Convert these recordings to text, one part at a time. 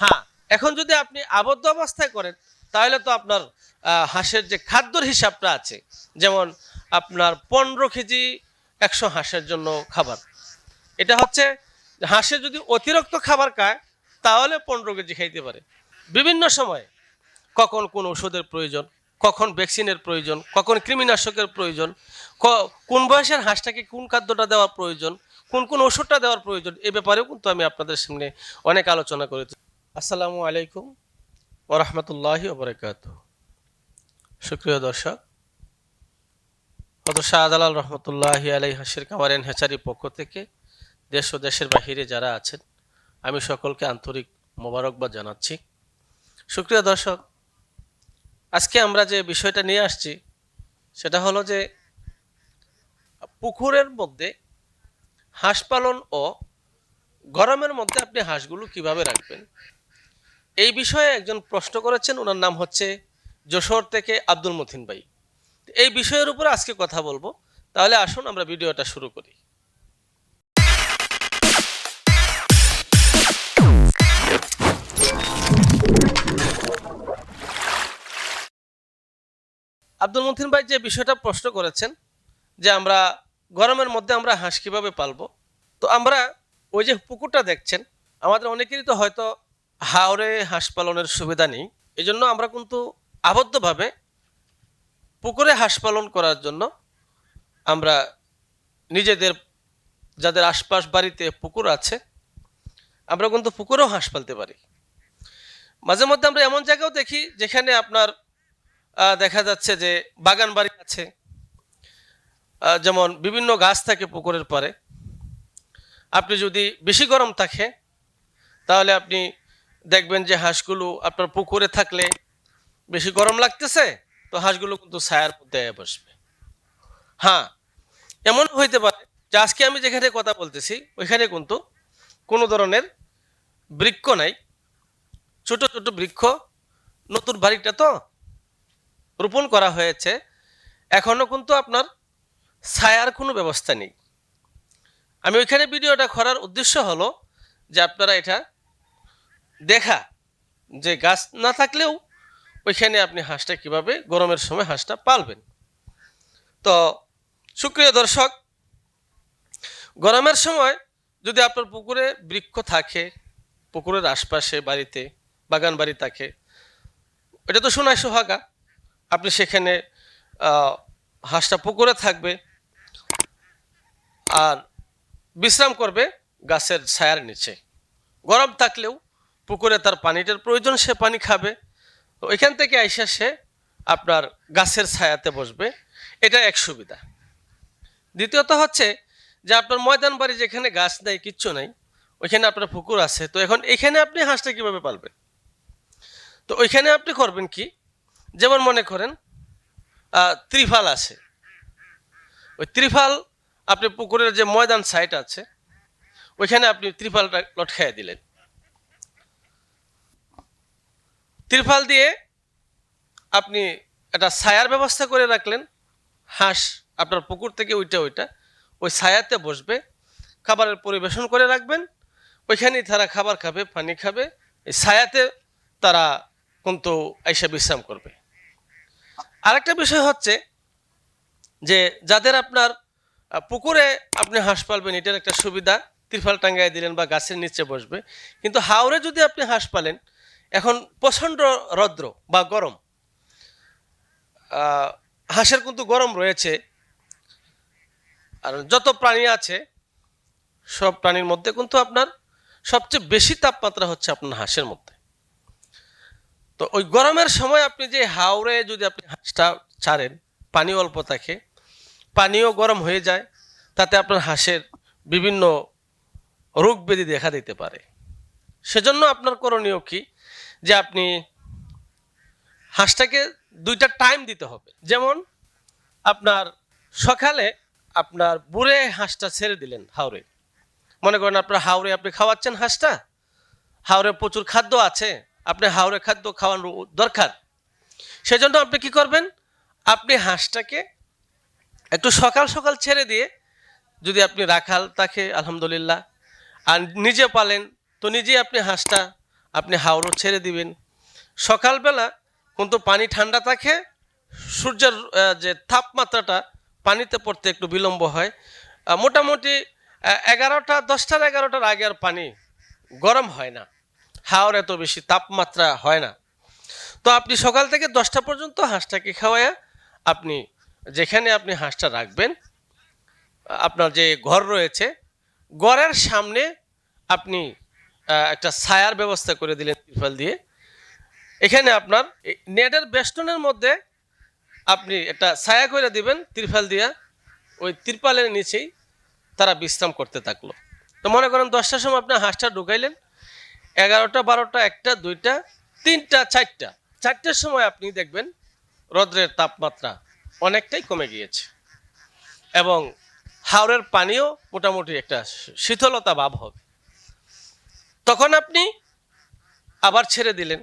হ্যাঁ এখন যদি আপনি আবদ্ধ অবস্থায় করেন, তাহলে তো আপনার হাঁসের যে খাদ্যর হিসাবটা আছে, যেমন আপনার পনেরো কেজি একশো হাঁসের জন্য খাবার। এটা হচ্ছে হাঁসে যদি অতিরিক্ত খাবার খায়, তাহলে পনেরো কেজি খাইতে পারে। বিভিন্ন সময়ে কখন কোন ওষুধের প্রয়োজন, কখন ভ্যাকসিনের প্রয়োজন, কখন কৃমিনাশকের প্রয়োজন কোন বয়সের হাঁসটাকে কোন খাদ্যটা দেওয়ার প্রয়োজন, কোন কোন ওষুধটা দেওয়ার প্রয়োজন, এ ব্যাপারেও কিন্তু আমি আপনাদের সামনে অনেক আলোচনা করেছি। আসসালামু আলাইকুম ওরহমতুল্লাহি ওবরাকাত সুপ্রিয় দর্শক হত শাহজালাল রহমতুল্লাহ আলাই হাসির কামারেন হেচারি পক্ষ থেকে দেশ ও দেশের বাহিরে যারা আছেন, আমি সকলকে আন্তরিক মোবারকবাদ জানাচ্ছি। সুপ্রিয় দর্শক, আজকে আমরা যে বিষয়টা নিয়ে আসছি, সেটা হলো যে পুকুরের মধ্যে হাঁস পালন ও গরমের মধ্যে আপনি হাঁসগুলো কীভাবে রাখবেন এই বিষয়ে একজন প্রশ্ন করেছেন, ওনার নাম হচ্ছে যশোর থেকে আব্দুল মতিন ভাই। এই বিষয়ের উপর আজকে কথা বলব। তাহলে আসুন, আমরা ভিডিওটা শুরু করি। আব্দুল মতিন ভাই যে বিষয়টা প্রশ্ন করেছেন, যে আমরা গরমের মধ্যে আমরা হাঁস কীভাবে পালবো? তো আমরা ওই যে পুকুরটা দেখছেন, আমাদের অনেকেরই তো হয়তো হাওড়ে হাঁস পালনের সুবিধা নেই। এই জন্য আমরা কিন্তু আবদ্ধভাবে পুকুরে হাঁস পালন করার জন্য আমরা নিজেদের, যাদের আশপাশ বাড়িতে পুকুর আছে, আমরা কিন্তু পুকুরেও হাঁস পালতে পারি। মাঝে মধ্যে আমরা এমন জায়গাও দেখি যেখানে আপনার দেখা যাচ্ছে যে বাগান বাড়ি আছে যেমন বিভিন্ন গাছ থাকে পুকুরের পরে আপনি যদি বেশি গরম থাকে, তাহলে আপনি দেখবেন যে হাঁসগুলো আপনার পুকুরে থাকলে বেশি গরম লাগতেছে, তো হাঁসগুলো কিন্তু ছায়ার মধ্যে বসবে। হ্যাঁ এমন হইতে পারে যে আজকে আমি যেখানে কথা বলতেছি, ওইখানে কিন্তু কোনো ধরনের বৃক্ষ নাই। ছোট ছোট বৃক্ষ, নতুন বাড়িটা তো রোপণ করা হয়েছে। এখনও কিন্তু আপনার ছায়ার কোনো ব্যবস্থা নেই। আমি ওইখানে ভিডিওটা করার উদ্দেশ্য হলো যে আপনারা এটা দেখা, যে গাছ না থাকলেও ওইখানে আপনি হাঁসটা কীভাবে গরমের সময় হাঁসটা পালবেন। তো সুপ্রিয় দর্শক, গরমের সময় যদি আপনার পুকুরে বৃক্ষ থাকে, পুকুরের আশপাশে বাড়িতে, বাগান বাড়ি থাকে, এটা তো সোনায় সোহাগা। আপনি সেখানে হাঁসটা পুকুরে থাকবে আর বিশ্রাম করবে গাছের ছায়ার নিচে। গরম থাকলেও পুকুরে তার পানিটার প্রয়োজন, সে পানি খাবে। তো ওইখান থেকে আইসা সে আপনার গাছের ছায়াতে বসবে। এটা এক সুবিধা। দ্বিতীয়ত হচ্ছে যে আপনার ময়দান বাড়ি যেখানে গাছ নেই, কিচ্ছু নাই, ওইখানে আপনার পুকুর আছে। তো এখন এখানে আপনি হাঁসটা কীভাবে পালবেন? তো ওইখানে আপনি করবেন কি? যেমন মনে করেন ত্রিফাল আছে। ওই ত্রিফাল আপনি পুকুরের যে ময়দান সাইট আছে, ওইখানে আপনি ত্রিফালটা লটকাইয়া দিলেন। ত্রিফাল দিয়ে আপনি একটা ছায়ার ব্যবস্থা করে রাখলেন। হাঁস আপনার পুকুর থেকে ওইটা ওইটা। ওই ছায়াতে বসবে, খাবারের পরিবেশন করে রাখবেন। ওইখানেই তারা খাবার খাবে, পানি খাবে। এই ছায়াতে তারা কিন্তু আইসা বিশ্রাম করবে। আরেকটা বিষয় হচ্ছে যে, যাদের আপনার পুকুরে আপনি হাঁস পালবেন, এটার একটা সুবিধা। ত্রিফাল টাঙ্গায় দিলেন বা গাছের নিচে বসবে। কিন্তু হাওড়ে যদি আপনি হাঁস পালেন এখন প্রচণ্ড রৌদ্র বা গরম। হাঁসের কিন্তু গরম রয়েছে। আর যত প্রাণী আছে, সব প্রাণীর মধ্যে কিন্তু আপনার সবচেয়ে বেশি তাপমাত্রা হচ্ছে আপনার হাঁসের মধ্যে। তো ওই গরমের সময় আপনি যে হাওড়ে যদি আপনি হাঁসটা ছাড়েন, পানি অল্প থাকে, পানিও গরম হয়ে যায়, তাতে আপনার হাঁসের বিভিন্ন রোগ ব্যাধি দেখা দিতে পারে। সেজন্য আপনার করণীয় কি? যে আপনি হাঁসটাকে দুইটা টাইম দিতে হবে। যেমন আপনার সকালে আপনার বুড়ে হাঁসটা ছেড়ে দিলেন হাওড়ে মনে করেন আপনার হাওড়ে আপনি খাওয়াচ্ছেন হাঁসটা হাওড়ে প্রচুর খাদ্য আছে, আপনি হাওড়ে খাদ্য খাওয়ানোর দরকার। সেজন্য আপনি কি করবেন? আপনি হাঁসটাকে একটু সকাল সকাল ছেড়ে দিয়ে যদি আপনি রাখাল তাকে, আলহামদুলিল্লাহ, আর নিজে পালেন, তো নিজেই আপনি হাঁসটা আপনি হাওড়ও ছেড়ে দিবেন। সকালবেলা কিন্তু পানি ঠান্ডা থাকে, সূর্যের যে তাপমাত্রাটা পানিতে পড়তে একটু বিলম্ব হয়। মোটামুটি এগারোটা, দশটার এগারোটার আগে আর পানি গরম হয় না। হাওয়ার এত বেশি তাপমাত্রা হয় না। তো আপনি সকাল থেকে দশটা পর্যন্ত হাঁসটাকে খাওয়ায়া আপনি, যেখানে আপনি হাঁসটা রাখবেন আপনার যে ঘর রয়েছে, ঘরের সামনে আপনি একটা ছায়ার ব্যবস্থা করে দিলেন তিরপাল দিয়ে। এখানে আপনার নেটের বেষ্টনের মধ্যে আপনি একটা ছায়া করে দিবেন তিরপাল দিয়া, ওই তিরপালের নিচেই তারা বিশ্রাম করতে থাকল। তো মনে করেন দশটার সময় আপনি হাঁসটা ঢুকাইলেন, এগারোটা, বারোটা, একটা, দুইটা, তিনটা, চারটা। চারটের সময় আপনি দেখবেন রৌদ্রের তাপমাত্রা অনেকটাই কমে গিয়েছে এবং হাওড়ের পানিও মোটামুটি একটা শীতলতা ভাব হবে। তখন আপনি আবার ছেড়ে দিলেন।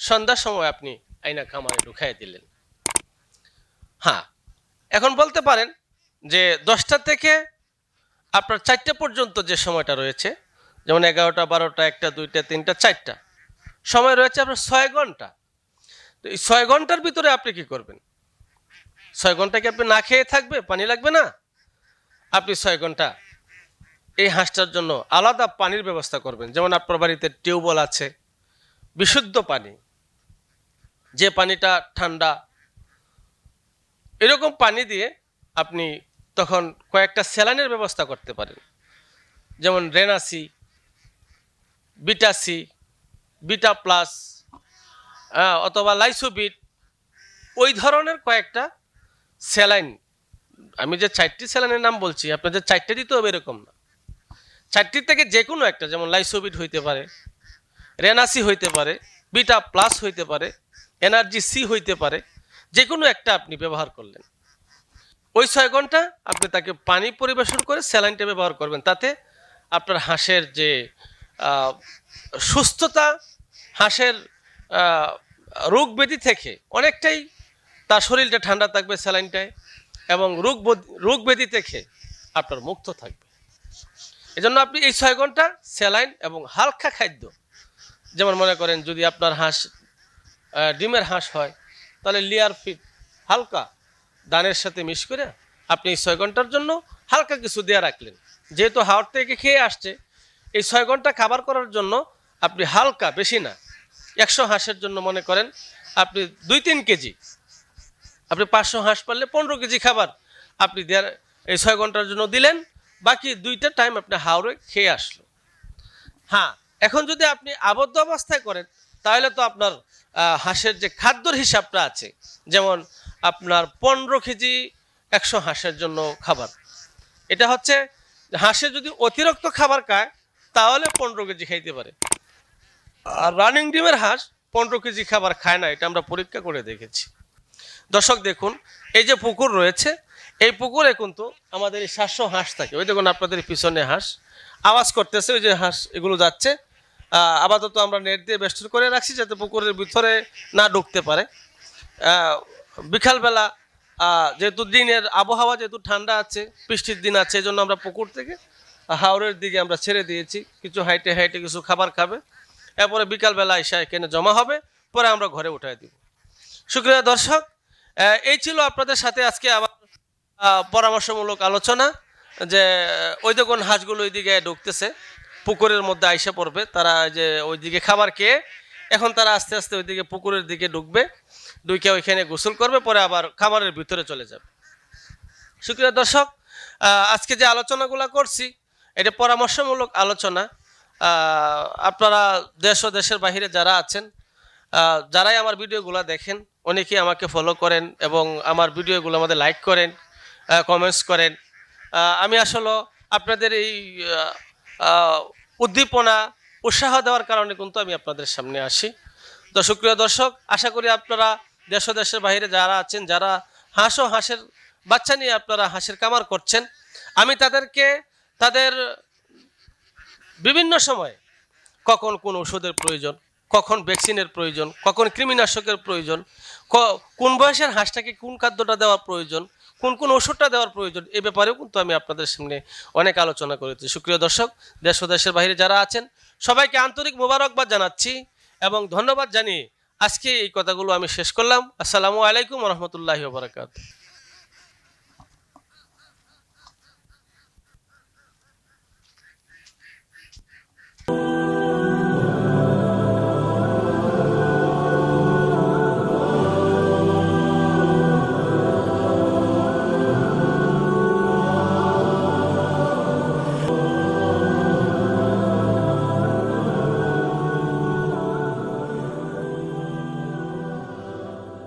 সন্ধ্যার সময় আপনি আইনা কামারে ঢুকাই দিলেন। হ্যাঁ এখন বলতে পারেন যে দশটা থেকে আপনার চারটে পর্যন্ত যে সময়টা রয়েছে, যেমন এগারোটা, বারোটা, একটা, দুইটা, তিনটা, চারটা, সময় রয়েছে আপনার ছয় ঘণ্টা। তো এই ছয় ঘণ্টার ভিতরে আপনি কি করবেন? ছয় ঘণ্টা কি আপনি না খেয়ে থাকবে? পানি লাগবে না? আপনি ছয় ঘণ্টা এই হাঁসটার জন্য আলাদা পানির ব্যবস্থা করবেন। যেমন আপনার বাড়িতে টিউবওয়েল আছে, বিশুদ্ধ পানি। যে পানিটা ঠান্ডা, এরকম পানি দিয়ে আপনি তখন কয়েকটা স্যালাইনের ব্যবস্থা করতে পারেন। যেমন রেনাসি, বিটাসি, বিটা প্লাস অথবা লাইসোবিট, ওই ধরনের কয়েকটা স্যালাইন। আমি যে চারটি স্যালাইনের নাম বলছি, আপনাদের চারটে দিতে হবে এরকম না। চারটির থেকে যে কোনো একটা, যেমন লাইসোবিট হইতে পারে, রেনাসি হইতে পারে, বিটা প্লাস হইতে পারে, এনার্জি সি হইতে পারে যে কোনো একটা আপনি ব্যবহার করলেন। ওই ছয় ঘণ্টা আপনি তাকে পানি পরিবেশন করে স্যালাইনটা ব্যবহার করবেন, তাতে আপনার হাঁসের যে সুস্থতা, হাঁসের রোগ ব্যাধি থেকে অনেকটাই তার শরীরটা ঠান্ডা থাকবে স্যালাইনটায় এবং রোগ রোগ ব্যাধি থেকে আপনার মুক্ত থাকবে। এজন্য আপনি এই ছয় ঘণ্টা স্যালাইন এবং হালকা খাদ্য। যেমন মনে করেন যদি আপনার হাঁস ডিমের হাঁস হয়, তাহলে লিয়ার ফিট হালকা দানের সাথে মিশ করে আপনি এই ছয় ঘণ্টার জন্য হালকা কিছু দেওয়া রাখলেন। যেহেতু হাওড় থেকে খেয়ে আসছে, এই ছয় ঘণ্টা খাবার করার জন্য আপনি হালকা, বেশি না, একশো হাঁসের জন্য মনে করেন আপনি দুই তিন কেজি, আপনি পাঁচশো হাঁস পারলে পনেরো কেজি খাবার আপনি দেওয়ার এই ছয় ঘণ্টার জন্য দিলেন বাকি দুইটা টাইম আপনি হাওড়ে খেয়ে আসলো হ্যাঁ এখন যদি আপনি আবদ্ধ অবস্থায় করেন, তাহলে তো আপনার হাঁসের যে খাদ্যর হিসাবটা আছে, যেমন আপনার পনেরো কেজি একশো হাঁসের জন্য খাবার। এটা হচ্ছে, হাঁসে যদি অতিরিক্ত খাবার খায়, তাহলে পনেরো কেজি খাইতে পারে। আর রানিং ডিমের হাঁস পনেরো কেজি খাবার খায় না, এটা আমরা পরীক্ষা করে দেখেছি। দর্শক দেখুন, এই যে পুকুর রয়েছে এই পুকুরে কিন্তু আমাদের এই সাতশো হাঁস থাকে। ওই দেখুন আপনাদের পিছনে হাঁস। আওয়াজ করতেছে, ওই যে হাঁস এগুলো যাচ্ছে। আপাতত আমরা নেট দিয়ে বেষ্টন করে রাখছি যাতে পুকুরের ভিতরে না ঢুকতে পারে। বিকালবেলা যেহেতু দিনের আবহাওয়া, যেহেতু ঠান্ডা আছে, বৃষ্টির দিন আছে এই জন্য আমরা পুকুর থেকে হাওড়ের দিকে আমরা ছেড়ে দিয়েছি। কিছু হাইটে হাইটে কিছু খাবার খাবে। এরপরে বিকালবেলা এসে এখানে জমা হবে, পরে আমরা ঘরে উঠাই দিব। শুক্রিয়া দর্শক এই ছিল আপনাদের সাথে আজকে আবার পরামর্শমূলক আলোচনা যে, ওই দেখুন হাঁসগুলো ওইদিকে ঢুকতেছে, পুকুরের মধ্যে আইসে পড়বে, তারা যে ওইদিকে খাবার খেয়ে, এখন তারা আস্তে আস্তে ওইদিকে পুকুরের দিকে ঢুকবে, ঢুকে ওইখানে গোসল করবে, পরে আবার খাবারের ভিতরে চলে যাবে। সুপ্রিয় দর্শক আজকে যে আলোচনাগুলো করছি, এটা পরামর্শমূলক আলোচনা। আপনারা দেশ ও দেশের বাইরে যারা আছেন যারাই আমার ভিডিওগুলো দেখেন, অনেকেই আমাকে ফলো করেন এবং আমার ভিডিওগুলো আমাদের লাইক করেন। কমেন্টস করেন। আমি আসলে আপনাদের এই উদ্দীপনা, উৎসাহ দেওয়ার কারণে কিন্তু আমি আপনাদের সামনে আসি। তো সুপ্রিয় দর্শক, আশা করি আপনারা দেশ দেশের বাইরে যারা আছেন, যারা হাঁস ও হাঁসের বাচ্চা নিয়ে আপনারা হাঁসের কামার করছেন, আমি তাদেরকে তাদের বিভিন্ন সময়ে কখন কোন ওষুধের প্রয়োজন, কখন ভ্যাকসিনের প্রয়োজন, কখন কৃমিনাশকের প্রয়োজন কোন বয়সের হাঁসটাকে কোন খাদ্যটা দেওয়া প্রয়োজন কোন কোন ওষুধটা দেওয়ার প্রয়োজন, এ ব্যাপারেও কিন্তু আমি আপনাদের সামনে অনেক আলোচনা করেছি। সুক্রিয় দর্শক, দেশ ও দেশের বাইরে যারা আছেন, সবাইকে আন্তরিক মোবারকবাদ জানাচ্ছি এবং ধন্যবাদ জানিয়ে আজকে এই কথাগুলো আমি শেষ করলাম। আসসালামু আলাইকুম রহমতুল্লাহ বারাকাত